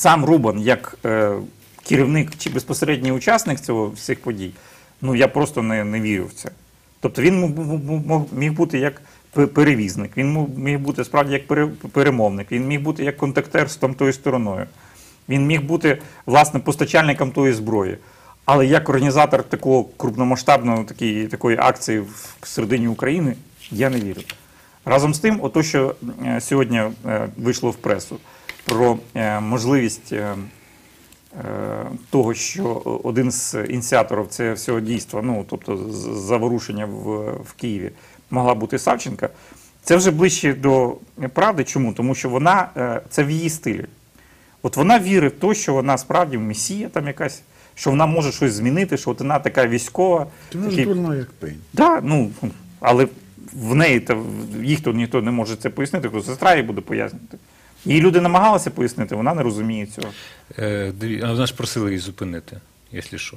сам Рубан, як е, керівник чи безпосередній учасник цього всіх подій, ну я просто не, не вірю в це. Тобто він міг бути як перевізник, він міг бути справді як пере- перемовник, він міг бути як контактер з тою стороною. Він міг бути власне постачальником тої зброї. Але як організатор такого крупномасштабної такої, такої акції в середині України, я не вірю. Разом з тим, ото, що е, сьогодні е, вийшло в пресу про е, можливість е, е, того, що один з ініціаторів цього всього дійства, ну тобто заворушення в, в Києві, могла бути Савченка, це вже ближче до правди. Чому? Тому що вона це в її стилі. От вона вірить в те, що вона справді месія там якась, що вона може щось змінити, що от вона така військова. Ти такий- дурна, як пень. Да, ну, але в неї та їх то ніхто не може це пояснити, хто сестра їй буде пояснити. Її люди намагалися пояснити, вона не розуміє цього. Е, диві- Вона ж просила її зупинити, якщо що.